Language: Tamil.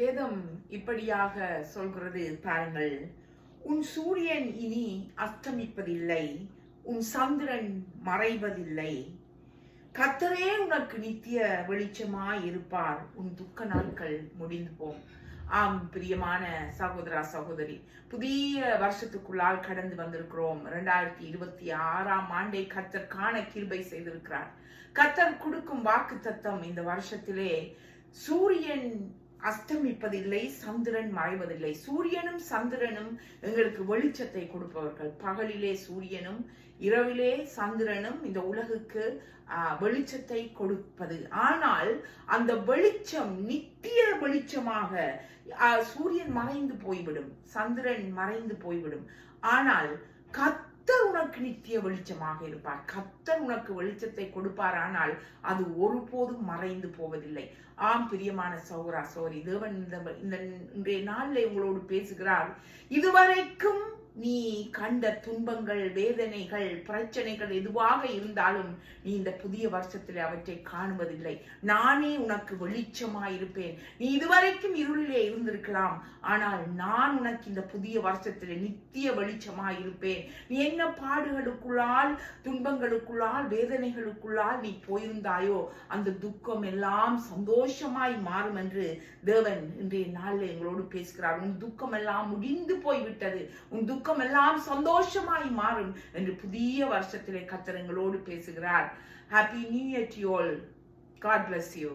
வேதம் இப்படியாக சொல்கிறது பாருங்கள். உன் சூரியன் இனி அஸ்தமிப்பதில்லை உன் சந்திரன் மறைவதில்லை. கத்தரே உனக்கு நித்திய வெளிச்சமாய் இருப்பார் உன் துக்க நாட்கள் முடிந்து போம் ஆம் பிரியமான சகோதரா சகோதரி. புதிய வருஷத்துக்குள்ளால் கடந்து வந்திருக்கிறோம். இரண்டாயிரத்தி இருபத்தி ஆறாம் ஆண்டை கத்தர் காண கிருபை செய்திருக்கிறார். கத்தர் கொடுக்கும் வாக்கு தத்தம் இந்த வருஷத்திலே சூரியன் அஸ்தமிப்பதில்லை சந்திரன் மறைவதில்லை. சூரியனும் சந்திரனும் எங்களுக்கு வெளிச்சத்தை கொடுப்பவர்கள். பகலிலே சூரியனும் இரவிலே சந்திரனும் இந்த உலகுக்கு ஆஹ், வெளிச்சத்தை கொடுப்பது. ஆனால் அந்த வெளிச்சம் நித்திய வெளிச்சமாக ஆஹ், சூரியன் மறைந்து போய்விடும். சந்திரன் மறைந்து போய்விடும். ஆனால் கத் கத்தர் உனக்கு நித்திய வெளிச்சமாக இருப்பார். கத்தர் உனக்கு வெளிச்சத்தை கொடுப்பார் ஆனால் அது ஒருபோதும் மறைந்து போவதில்லை. ஆம் பிரியமான சௌரா சௌரி தேவன் இந்த இந்த இன்றைய நாளில் உங்களோடு பேசுகிறார். இதுவரைக்கும் நீ கண்ட துன்பங்கள் வேதனைகள் பிரச்சனைகள் எதுவாக இருந்தாலும் நீ இந்த புதிய வருஷத்தில் அவற்றை காணுவதில்லை. நானே உனக்கு வெளிச்சமாயிருப்பேன். நீ இதுவரைக்கும் இருளிலே இருந்திருக்கலாம். ஆனால் நான் உனக்கு இந்த புதிய வருஷத்தில் நித்திய வெளிச்சமாயிருப்பேன். நீ என்ன பாடுகளுக்குள்ளால் துன்பங்களுக்குள்ளால் வேதனைகளுக்குள்ளால் நீ போயிருந்தாயோ அந்த துக்கம் எல்லாம் சந்தோஷமாய் மாறும் என்று தேவன் இன்றைய நாளில் எங்களோடு பேசுகிறார். உன் துக்கம் எல்லாம் முடிந்து போய்விட்டது. உன் துக்கம் எல்லாம் சந்தோஷமாய் மாறும் என்று புதிய வருஷத்திலே கத்தர் எங்களோடு பேசுகிறார். Happy new year to all God bless you